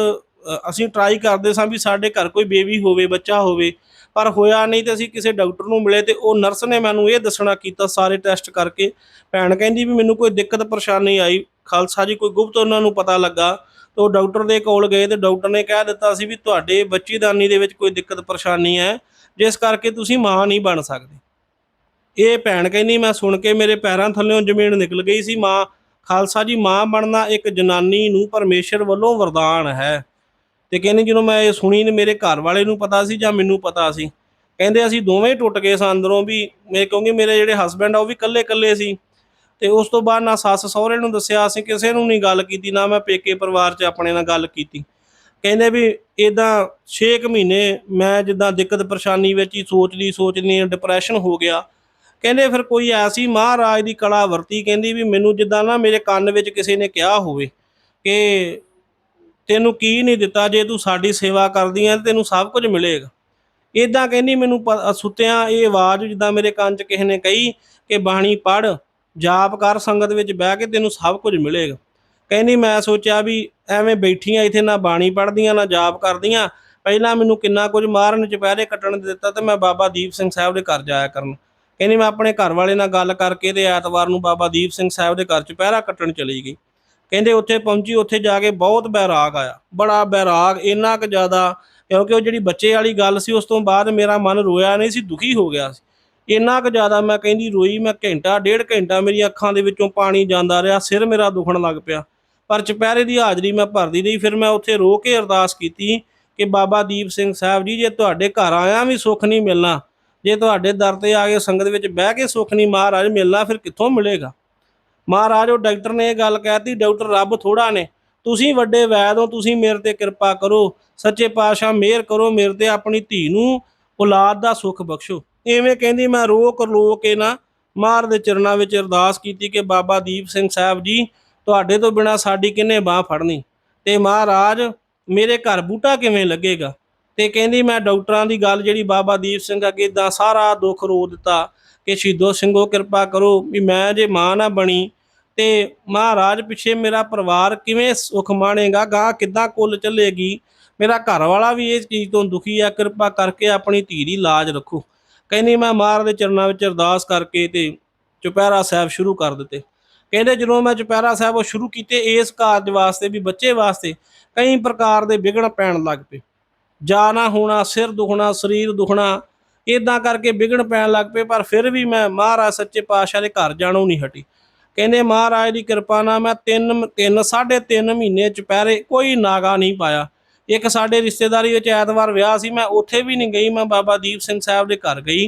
A: ਅਸੀਂ ਟਰਾਈ ਕਰਦੇ ਸਾਂ ਵੀ ਸਾਡੇ ਘਰ ਕੋਈ ਬੇਬੀ ਹੋਵੇ, ਬੱਚਾ ਹੋਵੇ, ਪਰ ਹੋਇਆ ਨਹੀਂ ਤੇ ਅਸੀਂ ਕਿਸੇ ਡਾਕਟਰ ਨੂੰ ਮਿਲੇ ਤੇ ਉਹ ਨਰਸ ਨੇ ਮੈਨੂੰ ਇਹ ਦੱਸਣਾ ਕੀਤਾ ਸਾਰੇ ਟੈਸਟ ਕਰਕੇ। ਭੈਣ ਕਹਿੰਦੀ ਵੀ ਮੈਨੂੰ ਕੋਈ ਦਿੱਕਤ ਪਰੇਸ਼ਾਨੀ ਆਈ, ਖਾਲਸਾ ਜੀ ਕੋਈ ਗੁਪਤ ਉਹਨਾਂ ਨੂੰ ਪਤਾ ਲੱਗਾ, ਤੇ ਉਹ ਡਾਕਟਰ ਦੇ ਕੋਲ ਗਏ ਤੇ ਡਾਕਟਰ ਨੇ ਕਹਿ ਦਿੱਤਾ ਸੀ ਵੀ ਤੁਹਾਡੇ ਬੱਚੀਦਾਨੀ ਦੇ ਵਿੱਚ ਕੋਈ ਦਿੱਕਤ ਪਰੇਸ਼ਾਨੀ ਹੈ, ਜਿਸ ਕਰਕੇ ਤੁਸੀਂ ਮਾਂ ਨਹੀਂ ਬਣ ਸਕਦੇ। ਇਹ ਭੈਣ ਕਹਿੰਦੀ ਮੈਂ ਸੁਣ ਕੇ ਮੇਰੇ ਪੈਰਾਂ ਥੱਲੇੋਂ ਜ਼ਮੀਨ ਨਿਕਲ ਗਈ ਸੀ, ਮਾਂ, ਖਾਲਸਾ ਜੀ ਮਾਂ ਬਣਨਾ ਇੱਕ ਜਨਾਨੀ ਨੂੰ ਪਰਮੇਸ਼ਰ ਵੱਲੋਂ ਵਰਦਾਨ ਹੈ। ਤੇ ਕਹਿੰਦੀ ਜਦੋਂ ਮੈਂ ਇਹ ਸੁਣੀ ਨੇ ਮੇਰੇ ਘਰ ਵਾਲੇ ਨੂੰ ਪਤਾ ਸੀ ਜਾਂ ਮੈਨੂੰ ਪਤਾ ਸੀ। ਕਹਿੰਦੇ ਅਸੀਂ ਦੋਵੇਂ ਟੁੱਟ ਗਏ ਸਾਂ ਅੰਦਰੋਂ ਵੀ ਮੈਂ ਕਿਉਂਕਿ ਮੇਰੇ ਜਿਹੜੇ ਹਸਬੰਡ ਆ ਉਹ ਵੀ ਇਕੱਲੇ ਇਕੱਲੇ ਸੀ। ਤੇ ਉਸ ਤੋਂ ਬਾਅਦ ਨਾ ਸੱਸ ਸਹੁਰੇ ਨੂੰ ਦੱਸਿਆ, ਅਸੀਂ ਕਿਸੇ ਨੂੰ ਨਹੀਂ ਗੱਲ ਕੀਤੀ, ਨਾ ਮੈਂ ਪੇਕੇ ਪਰਿਵਾਰ 'ਚ ਆਪਣੇ ਨਾਲ ਗੱਲ ਕੀਤੀ। ਕਹਿੰਦੇ ਵੀ ਇਦਾਂ 6 ਮਹੀਨੇ ਮੈਂ ਜਿੱਦਾਂ ਦਿੱਕਤ ਪਰੇਸ਼ਾਨੀ ਵਿੱਚ ਹੀ ਸੋਚਦੀ ਸੋਚਦੀ ਡਿਪਰੈਸ਼ਨ ਹੋ ਗਿਆ। ਕਹਿੰਦੇ ਫਿਰ ਕੋਈ ਐਸੀ ਮਹਾਰਾਜ ਦੀ ਕਲਾ ਵਰਤੀ, ਕਹਿੰਦੀ ਵੀ ਮੈਨੂੰ ਜਿੱਦਾਂ ਨਾ ਮੇਰੇ ਕੰਨ ਵਿੱਚ ਕਿਸੇ ਨੇ ਕਿਹਾ ਹੋਵੇ ਕਿ ਤੈਨੂੰ ਕੀ ਨਹੀਂ ਦਿੱਤਾ ਜੇ ਤੂੰ ਸਾਡੀ ਸੇਵਾ ਕਰਦੀ ਐ ਤੈਨੂੰ ਸਭ ਕੁਝ ਮਿਲੇਗਾ। ਇਦਾਂ ਕਹਿੰਦੀ ਮੈਨੂੰ ਸੁੱਤਿਆਂ ਇਹ ਆਵਾਜ਼ ਜਿੱਦਾਂ ਮੇਰੇ ਕੰਨ 'ਚ ਕਿਸੇ ਨੇ ਕਹੀ ਕਿ ਬਾਣੀ ਪੜ ਜਾਪ ਕਰ, ਸੰਗਤ ਵਿੱਚ ਬਹਿ ਕੇ ਤੈਨੂੰ ਸਭ ਕੁਝ ਮਿਲੇਗਾ। ਕਹਿੰਦੀ ਮੈਂ ਸੋਚਿਆ ਵੀ ਐਵੇਂ ਬੈਠੀਆਂ ਇੱਥੇ ਨਾ ਬਾਣੀ ਪੜਦੀਆਂ ਨਾ ਜਾਪ ਕਰਦੀਆਂ। ਪਹਿਲਾਂ ਮੈਨੂੰ ਕਿੰਨਾ ਕੁਝ ਮਾਰਨ ਚੁਪਹਿਰੇ ਕੱਟਣ ਦਿੱਤਾ ਤੇ ਮੈਂ ਬਾਬਾ ਦੀਪ ਸਿੰਘ ਸਾਹਿਬ ਦੇ ਘਰ ਜਾਇਆ ਕਰਨ। ਕਹਿੰਦੀ ਮੈਂ ਆਪਣੇ ਘਰ ਵਾਲੇ ਨਾਲ ਗੱਲ ਕਰਕੇ ਤੇ ਐਤਵਾਰ ਨੂੰ ਬਾਬਾ ਦੀਪ ਸਿੰਘ ਸਾਹਿਬ ਦੇ ਘਰ ਚੁਪਹਿਰਾ ਕੱਟਣ ਚਲੀ ਗਈ। ਕਹਿੰਦੇ ਉੱਥੇ ਪਹੁੰਚੀ, ਉੱਥੇ ਜਾ ਕੇ ਬਹੁਤ ਬੈਰਾਗ ਆਇਆ। ਬੜਾ ਬੈਰਾਗ, ਇੰਨਾ ਕੁ ਜ਼ਿਆਦਾ, ਕਿਉਂਕਿ ਉਹ ਜਿਹੜੀ ਬੱਚੇ ਵਾਲੀ ਗੱਲ ਸੀ, ਉਸ ਤੋਂ ਬਾਅਦ ਮੇਰਾ ਮਨ ਰੋਇਆ ਨਹੀਂ ਸੀ, ਦੁਖੀ ਹੋ ਗਿਆ ਸੀ। ਇੰਨਾ ਕੁ ਜ਼ਿਆਦਾ ਮੈਂ ਕਹਿੰਦੀ ਰੋਈ, ਮੈਂ ਘੰਟਾ, ਡੇਢ ਘੰਟਾ ਮੇਰੀਆਂ ਅੱਖਾਂ ਦੇ ਵਿੱਚੋਂ ਪਾਣੀ ਜਾਂਦਾ ਰਿਹਾ, ਸਿਰ ਮੇਰਾ ਦੁਖਣ ਲੱਗ ਪਿਆ। ਪਰ ਚੁਪਹਿਰੇ ਦੀ ਹਾਜ਼ਰੀ ਮੈਂ ਭਰਦੀ ਰਹੀ ਫਿਰ ਮੈਂ ਉੱਥੇ ਰੋ ਕੇ ਅਰਦਾਸ ਕੀਤੀ ਕਿ ਬਾਬਾ ਦੀਪ ਸਿੰਘ ਸਾਹਿਬ ਜੀ, ਜੇ ਤੁਹਾਡੇ ਘਰ ਆਇਆ ਵੀ ਸੁੱਖ ਨਹੀਂ ਮਿਲਣਾ, ਜੇ ਤੁਹਾਡੇ ਦਰ ਤੇ ਆ ਕੇ ਸੰਗਤ ਵਿੱਚ ਬਹਿ ਕੇ ਸੁੱਖ ਨਹੀਂ ਮਹਾਰਾਜ ਮਿਲਣਾ, ਫਿਰ ਕਿੱਥੋਂ ਮਿਲੇਗਾ? ਮਹਾਰਾਜ, ਉਹ ਡਾਕਟਰ ਨੇ ਇਹ ਗੱਲ ਕਹਿਤੀ, ਡਾਕਟਰ ਰੱਬ ਥੋੜਾ ਨੇ। ਤੁਸੀਂ ਵੱਡੇ ਵੈਦ ਹੋ, ਤੁਸੀਂ ਮੇਰੇ ਤੇ ਕਿਰਪਾ ਕਰੋ, ਸੱਚੇ ਪਾਤਸ਼ਾਹ ਮਿਹਰ ਕਰੋ, ਮੇਰੇ ਤੇ ਆਪਣੀ ਧੀ ਨੂੰ ਔਲਾਦ ਦਾ ਸੁੱਖ ਬਖਸ਼ੋ। ਐਵੇਂ ਕਹਿੰਦੀ, ਮੈਂ ਰੋ ਕਰ ਕਰਲੋ ਕੇ ਨਾ ਮਾਰ ਦੇ ਚਰਨਾਂ ਵਿੱਚ ਅਰਦਾਸ ਕੀਤੀ ਕਿ ਬਾਬਾ ਦੀਪ ਸਿੰਘ ਸਾਹਿਬ ਜੀ, ਤੁਹਾਡੇ ਤੋਂ ਬਿਨਾ ਸਾਡੀ ਕਿੰਨੇ ਬਾਹ ਫੜਨੀ। ਤੇ ਮਹਾਰਾਜ, ਮੇਰੇ ਘਰ ਬੂਟਾ ਕਿਵੇਂ ਲੱਗੇਗਾ? ਤੇ ਕਹਿੰਦੀ, ਮੈਂ ਡਾਕਟਰਾਂ ਦੀ ਗੱਲ ਜਿਹੜੀ ਬਾਬਾ ਦੀਪ ਸਿੰਘ ਅੱਗੇ ਦਾ ਸਾਰਾ ਦੁੱਖ ਰੋ ਦਿੱਤਾ ਕਿ ਸ਼ਹੀਦੋ ਸਿੰਘੋ ਕਿਰਪਾ ਕਰੋ ਵੀ ਮੈਂ ਜੇ ਮਾਂ ਨਾ ਬਣੀ ਤੇ ਮਹਾਰਾਜ ਪਿੱਛੇ ਮੇਰਾ ਪਰਿਵਾਰ ਕਿਵੇਂ ਸੁਖ ਮਾਣੇਗਾ ਗਾਂ ਕਿੱਦਾਂ ਕੁੱਲ ਚੱਲੇਗੀ? ਮੇਰਾ ਘਰ ਵਾਲਾ ਵੀ ਇਸ ਚੀਜ਼ ਤੋਂ ਦੁਖੀ ਆ, ਕਿਰਪਾ ਕਰਕੇ ਆਪਣੀ ਧੀ ਦੀ ਲਾਜ ਰੱਖੋ। ਕਹਿੰਦੀ, ਮੈਂ ਮਹਾਰਾਜ ਦੇ ਚਰਨਾਂ ਵਿੱਚ ਅਰਦਾਸ ਕਰਕੇ ਤੇ ਚੁਪਹਿਰਾ ਸਾਹਿਬ ਸ਼ੁਰੂ ਕਰ ਦਿੱਤੇ। ਕਹਿੰਦੇ, ਜਦੋਂ ਮੈਂ ਚੁਪਹਿਰਾ ਸਾਹਿਬ ਉਹ ਸ਼ੁਰੂ ਕੀਤੇ ਇਸ ਕਾਰਜ ਵਾਸਤੇ ਵੀ ਬੱਚੇ ਵਾਸਤੇ, ਕਈ ਪ੍ਰਕਾਰ ਦੇ ਵਿਗੜ ਪੈਣ ਲੱਗ ਪਏ। ਜਾ ਨਾ ਹੋਣਾ, ਸਿਰ ਦੁਖਣਾ, ਸਰੀਰ ਦੁਖਣਾ ਇਦਾਂ ਕਰਕੇ ਵਿਗੜ ਪੈਣ ਲੱਗ ਪਏ, ਪਰ ਫਿਰ ਵੀ ਮੈਂ ਮਹਾਰਾਜ ਸੱਚੇ ਪਾਤਸ਼ਾਹ ਦੇ ਘਰ ਜਾਣੋਂ ਨਹੀਂ ਹਟੀ। ਕਹਿੰਦੇ, ਮਹਾਰਾਜ ਦੀ ਕਿਰਪਾ ਨਾਲ ਮੈਂ 3 3 3.5 ਮਹੀਨੇ ਚੁਪਹਿਰੇ ਕੋਈ ਨਾਗਾ ਨਹੀਂ ਪਾਇਆ। ਇੱਕ ਸਾਡੇ ਰਿਸ਼ਤੇਦਾਰੀ ਵਿੱਚ ਐਤਵਾਰ ਵਿਆਹ ਸੀ, ਮੈਂ ਉੱਥੇ ਵੀ ਨਹੀਂ ਗਈ, ਮੈਂ ਬਾਬਾ ਦੀਪ ਸਿੰਘ ਸਾਹਿਬ ਦੇ ਘਰ ਗਈ।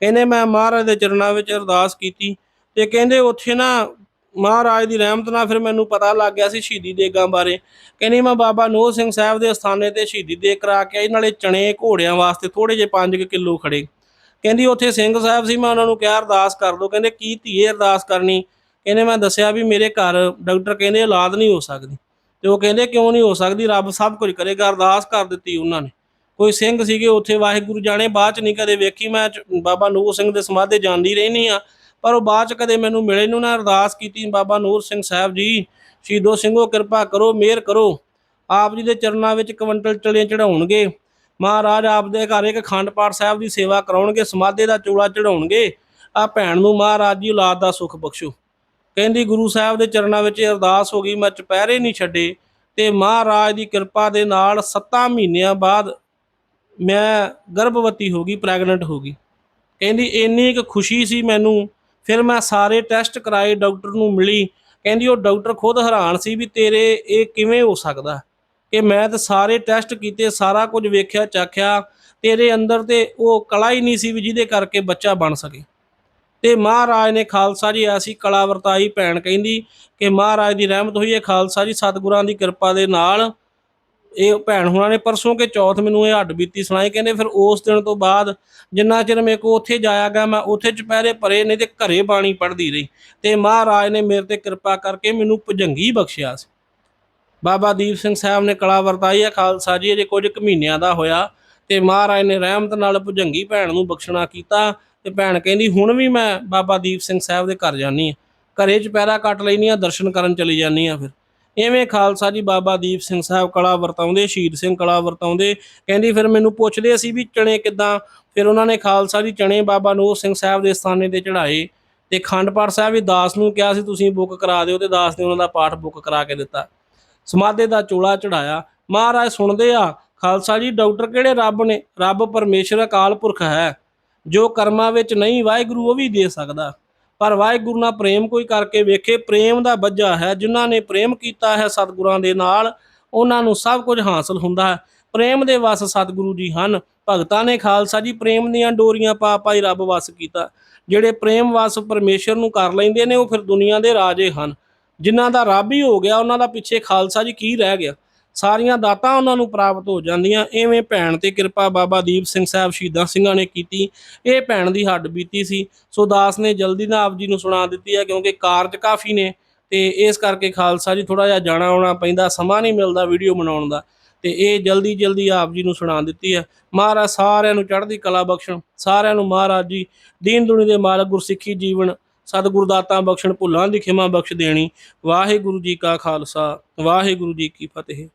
A: ਕਹਿੰਦੇ, ਮੈਂ ਮਹਾਰਾਜ ਦੇ ਚਰਨਾਂ ਵਿੱਚ ਅਰਦਾਸ ਕੀਤੀ ਤੇ ਕਹਿੰਦੇ, ਉੱਥੇ ਨਾ ਮਹਾਰਾਜ ਦੀ ਰਹਿਮਤ ਨਾਲ ਫਿਰ ਮੈਨੂੰ ਪਤਾ ਲੱਗ ਗਿਆ ਸੀ ਸ਼ਹੀਦੀ ਦੇਗਾਂ ਬਾਰੇ। ਕਹਿੰਦੀ, ਮੈਂ ਬਾਬਾ ਨੋਹ ਸਿੰਘ ਸਾਹਿਬ ਦੇ ਅਸਥਾਨੇ ਤੇ ਸ਼ਹੀਦੀ ਦੇਗ ਕਰਾ ਕੇ ਆਈ, ਨਾਲੇ ਚਣੇ ਘੋੜਿਆਂ ਵਾਸਤੇ ਥੋੜੇ ਜਿਹੇ 5 ਕਿਲੋ ਖੜੇ ਕਹਿੰਦੀ, ਉੱਥੇ ਸਿੰਘ ਸਾਹਿਬ ਸੀ, ਮੈਂ ਉਹਨਾਂ ਨੂੰ ਕਿਹਾ, ਅਰਦਾਸ ਕਰ ਦੋ। ਕਹਿੰਦੇ, ਕੀ ਧੀਏ, ਅਰਦਾਸ ਕਰਨੀ? ਕਹਿੰਦੇ ਮੈਂ ਦੱਸਿਆ ਵੀ ਮੇਰੇ ਘਰ ਡਾਕਟਰ ਕਹਿੰਦੇ ਔਲਾਦ ਨਹੀਂ ਹੋ ਸਕਦੀ। ਤੇ ਉਹ ਕਹਿੰਦੇ ਕਿਉਂ ਨਹੀਂ ਹੋ ਸਕਦੀ? ਰੱਬ ਸਭ ਕੁਝ ਕਰੇਗਾ, ਅਰਦਾਸ ਕਰ ਦਿੱਤੀ ਉਹਨਾਂ ਨੇ। ਕੋਈ ਸਿੰਘ ਸੀਗੇ ਉੱਥੇ, ਵਾਹਿਗੁਰੂ ਜਾਣੇ, ਬਾਅਦ ਚ ਨਹੀਂ ਕਦੇ ਵੇਖੀ ਮੈਂ ਬਾਬਾ ਨੂਰ ਸਿੰਘ ਦੇ ਸਮਾਧੇ ਜਾਂਦੀ ਰਹਿਣੀ ਆ। ਪਰ ਉਹ ਬਾਅਦ ਚ ਕਦੇ ਮੈਨੂੰ ਮਿਲੇ ਨੂੰ ਨਾ ਅਰਦਾਸ ਕੀਤੀ, ਬਾਬਾ ਨੂਰ ਸਿੰਘ ਸਾਹਿਬ ਜੀ, ਸ਼ਹੀਦੋ ਸਿੰਘੋ ਕਿਰਪਾ ਕਰੋ, ਮਿਹਰ ਕਰੋ। ਆਪ ਜੀ ਦੇ ਚਰਨਾਂ ਵਿੱਚ ਕਵੰਟਲ ਚਲੇ ਚੜਾਉਣਗੇ ਮਹਾਰਾਜ ਆਪ ਦੇ ਘਰ ਇੱਕ ਖੰਡ ਪਾਠ ਸਾਹਿਬ ਦੀ ਸੇਵਾ ਕਰਾਉਣਗੇ, ਸਮਾਧੇ ਦਾ ਚੋਲਾ ਚੜਾਉਣਗੇ ਆ ਭੈਣ ਨੂੰ ਮਹਾਰਾਜ ਜੀ ਔਲਾਦ ਦਾ ਸੁਖ ਬਖਸ਼ੋ। ਕਹਿੰਦੀ ਗੁਰੂ ਸਾਹਿਬ ਦੇ ਚਰਨਾਂ ਵਿੱਚ ਅਰਦਾਸ ਹੋ ਗਈ, ਮੈਂ ਚੁਪਹਿਰੇ ਨਹੀਂ ਛੱਡੇ ਤੇ ਮਹਾਰਾਜ ਦੀ ਕਿਰਪਾ ਦੇ ਨਾਲ 7 ਮਹੀਨਿਆਂ ਬਾਅਦ ਮੈਂ ਗਰਭਵਤੀ ਹੋ ਗਈ ਪ੍ਰੈਗਨੈਂਟ ਹੋ ਗਈ। ਕਹਿੰਦੀ ਇੰਨੀ ਕੁ ਖੁਸ਼ੀ ਸੀ ਮੈਨੂੰ, ਫਿਰ ਮੈਂ ਸਾਰੇ ਟੈਸਟ ਕਰਾਏ ਡਾਕਟਰ ਨੂੰ ਮਿਲੀ। ਕਹਿੰਦੀ ਉਹ ਡਾਕਟਰ ਖੁਦ ਹੈਰਾਨ ਸੀ ਵੀ ਤੇਰੇ ਇਹ ਕਿਵੇਂ ਹੋ ਸਕਦਾ ਕਿ ਮੈਂ ਤਾਂ ਸਾਰੇ ਟੈਸਟ ਕੀਤੇ, ਸਾਰਾ ਕੁਝ ਵੇਖਿਆ, ਚਾਖਿਆ, ਤੇਰੇ ਅੰਦਰ ਤੇ ਉਹ ਕਲਾ ਹੀ ਨਹੀਂ ਸੀ ਵੀ ਜਿਹਦੇ ਕਰਕੇ ਬੱਚਾ ਬਣ ਸਕੇ। ਤੇ ਮਹਾਰਾਜ ਨੇ ਖਾਲਸਾ ਜੀ, ਐਸੀ ਕਲਾ ਵਰਤਾਈ ਭੈਣ ਕਹਿੰਦੀ ਕਿ ਮਹਾਰਾਜ ਦੀ ਰਹਿਮਤ ਹੋਈ ਹੈ। ਖਾਲਸਾ ਜੀ, ਸਤਿਗੁਰਾਂ ਦੀ ਕਿਰਪਾ ਦੇ ਨਾਲ ਇਹ ਭੈਣ ਹੁਣਾਂ ਨੇ ਪਰਸੋਂ ਕੇ ਚੌਥ ਮੈਨੂੰ ਇਹ ਹੱਡ ਬੀਤੀ ਸੁਣਾਈ। ਕਹਿੰਦੇ ਫਿਰ ਉਸ ਦਿਨ ਤੋਂ ਬਾਅਦ ਜਿੰਨਾ ਚਿਰ ਮੇਰੇ ਕੋ ਉੱਥੇ ਜਾਇਆ ਗਿਆ, ਮੈਂ ਉੱਥੇ ਚੁਪਹਿਰੇ ਭਰੇ, ਨਹੀਂ ਤੇ ਘਰੇ ਬਾਣੀ ਪੜ੍ਹਦੀ ਰਹੀ। ਤੇ ਮਹਾਰਾਜ ਨੇ ਮੇਰੇ ਤੇ ਕਿਰਪਾ ਕਰਕੇ ਮੈਨੂੰ ਭੁਜੰਗੀ ਬਖਸ਼ਿਆ ਸੀ। ਬਾਬਾ ਦੀਪ ਸਿੰਘ ਸਾਹਿਬ ਨੇ ਕਲਾ ਵਰਤਾਈ ਹੈ। ਖਾਲਸਾ ਜੀ, ਅਜੇ ਕੁਝ ਕੁ ਮਹੀਨਿਆਂ ਦਾ ਹੋਇਆ ਤੇ ਮਹਾਰਾਜ ਨੇ ਰਹਿਮਤ ਨਾਲ ਭੁਜੰਗੀ ਭੈਣ ਨੂੰ ਬਖਸ਼ਣਾ ਕੀਤਾ। ਤੇ ਭੈਣ ਕਹਿੰਦੀ, ਹੁਣ ਵੀ ਮੈਂ ਬਾਬਾ ਦੀਪ ਸਿੰਘ ਸਾਹਿਬ ਦੇ ਘਰ ਜਾਨੀ ਆ ਘਰੇ ਚ ਪੈਰਾ ਕੱਟ ਲੈਨੀ ਆ ਦਰਸ਼ਨ ਕਰਨ ਚਲੀ ਜਾਨੀ ਆ ਫਿਰ। ਐਵੇਂ ਖਾਲਸਾ ਜੀ ਬਾਬਾ ਦੀਪ ਸਿੰਘ ਸਾਹਿਬ ਕਲਾ ਵਰਤਾਉਂਦੇ, ਸ਼ਹੀਦ ਸਿੰਘ ਕਲਾ ਵਰਤਾਉਂਦੇ। ਕਹਿੰਦੀ, ਫਿਰ ਮੈਨੂੰ ਪੁੱਛਦੇ ਸੀ ਵੀ ਚਣੇ ਕਿਦਾਂ? ਫਿਰ ਉਹਨਾਂ ਨੇ ਖਾਲਸਾ ਜੀ ਚਣੇ ਬਾਬਾ ਨੂਰ ਸਿੰਘ ਸਾਹਿਬ ਦੇ ਸਥਾਨੇ ਤੇ ਚੜਾਏ ਤੇ ਖੰਡ ਪਾਠ ਸਾਹਿਬ ਵੀ ਦਾਸ ਨੂੰ ਕਿਹਾ ਸੀ, ਤੁਸੀਂ ਬੁੱਕ ਕਰਾ ਦਿਓ ਤੇ ਦਾਸ ਨੇ ਉਹਨਾਂ ਦਾ ਪਾਠ ਬੁੱਕ ਕਰਾ ਕੇ ਦਿੱਤਾ। ਸਮਾਧੇ ਦਾ ਚੋਲਾ ਚੜਾਇਆ ਮਹਾਰਾਜ ਸੁਣਦੇ ਆ, ਖਾਲਸਾ ਜੀ, ਡਾਕਟਰ ਕਿਹੜੇ ਰੱਬ ਨੇ? ਰੱਬ ਪਰਮੇਸ਼ਰ ਅਕਾਲ ਪੁਰਖ ਹੈ। ਜੋ ਕਰਮਾਂ ਵਿੱਚ ਨਹੀਂ, ਵਾਹਿਗੁਰੂ ਉਹ ਵੀ ਦੇ ਸਕਦਾ। ਪਰ ਵਾਹਿਗੁਰੂ ਨਾਲ ਪ੍ਰੇਮ ਕੋਈ ਕਰਕੇ ਵੇਖੇ, ਪ੍ਰੇਮ ਦਾ ਬੱਜਾ ਹੈ। ਜਿਨ੍ਹਾਂ ਨੇ ਪ੍ਰੇਮ ਕੀਤਾ ਹੈ ਸਤਿਗੁਰਾਂ ਦੇ ਨਾਲ, ਉਹਨਾਂ ਨੂੰ ਸਭ ਕੁਝ ਹਾਸਲ ਹੁੰਦਾ ਹੈ। ਪ੍ਰੇਮ ਦੇ ਵਸ ਸਤਿਗੁਰੂ ਜੀ ਹਨ। ਭਗਤਾਂ ਨੇ ਖਾਲਸਾ ਜੀ, ਪ੍ਰੇਮ ਦੀਆਂ ਡੋਰੀਆਂ ਪਾ ਪਾਈ ਰੱਬ ਵਸ ਕੀਤਾ। ਜਿਹੜੇ ਪ੍ਰੇਮ ਵਸ ਪਰਮੇਸ਼ਰ ਨੂੰ ਕਰ ਲੈਂਦੇ ਨੇ, ਉਹ ਫਿਰ ਦੁਨੀਆ ਦੇ ਰਾਜੇ ਹਨ। ਜਿਨ੍ਹਾਂ ਦਾ ਰੱਬ ਹੀ ਹੋ ਗਿਆ, ਉਹਨਾਂ ਦਾ ਪਿੱਛੇ ਖਾਲਸਾ ਜੀ ਕੀ ਰਹਿ ਗਿਆ? ਸਾਰੀਆਂ ਦਾਤਾਂ ਉਹਨਾਂ ਨੂੰ ਪ੍ਰਾਪਤ ਹੋ ਜਾਂਦੀਆਂ। ਐਵੇਂ ਭੈਣ ਤੇ ਕਿਰਪਾ ਬਾਬਾ ਦੀਪ ਸਿੰਘ ਸਾਹਿਬ ਸ਼ਹੀਦਾਂ ਸਿੰਘਾਂ ਨੇ ਕੀਤੀ। ਇਹ ਭੈਣ ਦੀ ਹੱਡ ਬੀਤੀ ਸੀ। ਸੋ ਦਾਸ ਨੇ ਜਲਦੀ ਨਾਲ ਆਪ ਜੀ ਨੂੰ ਸੁਣਾ ਦਿੱਤੀ ਹੈ ਕਿਉਂਕਿ ਕਾਰਜ ਕਾਫੀ ਨੇ। ਤੇ ਇਸ ਕਰਕੇ ਖਾਲਸਾ ਜੀ ਥੋੜਾ ਜਿਹਾ ਜਾਣਾ ਆਉਣਾ ਪੈਂਦਾ, ਸਮਾਂ ਨਹੀਂ ਮਿਲਦਾ ਵੀਡੀਓ ਬਣਾਉਣ ਦਾ। ਤੇ ਇਹ ਜਲਦੀ ਜਲਦੀ ਆਪ ਜੀ ਨੂੰ ਸੁਣਾ ਦਿੱਤੀ ਹੈ। ਮਹਾਰਾਜ ਸਾਰਿਆਂ ਨੂੰ ਚੜ੍ਹਦੀ ਕਲਾ ਬਖਸ਼ਣ। ਸਾਰਿਆਂ ਨੂੰ ਮਹਾਰਾਜ ਜੀ ਦੀਨ ਦੁਨੀ ਦੇ ਮਾਲਕ ਗੁਰਸਿੱਖੀ ਜੀਵਨ ਸਤਿਗੁਰ ਦਾਤਾਂ ਬਖਸ਼ਣ, ਭੁੱਲਾਂ ਦੀ ਖਿਮਾ ਬਖਸ਼ ਦੇਣੀ। ਵਾਹਿਗੁਰੂ ਜੀ ਕਾ ਖਾਲਸਾ, ਵਾਹਿਗੁਰੂ ਜੀ ਕੀ ਫਤਿਹ।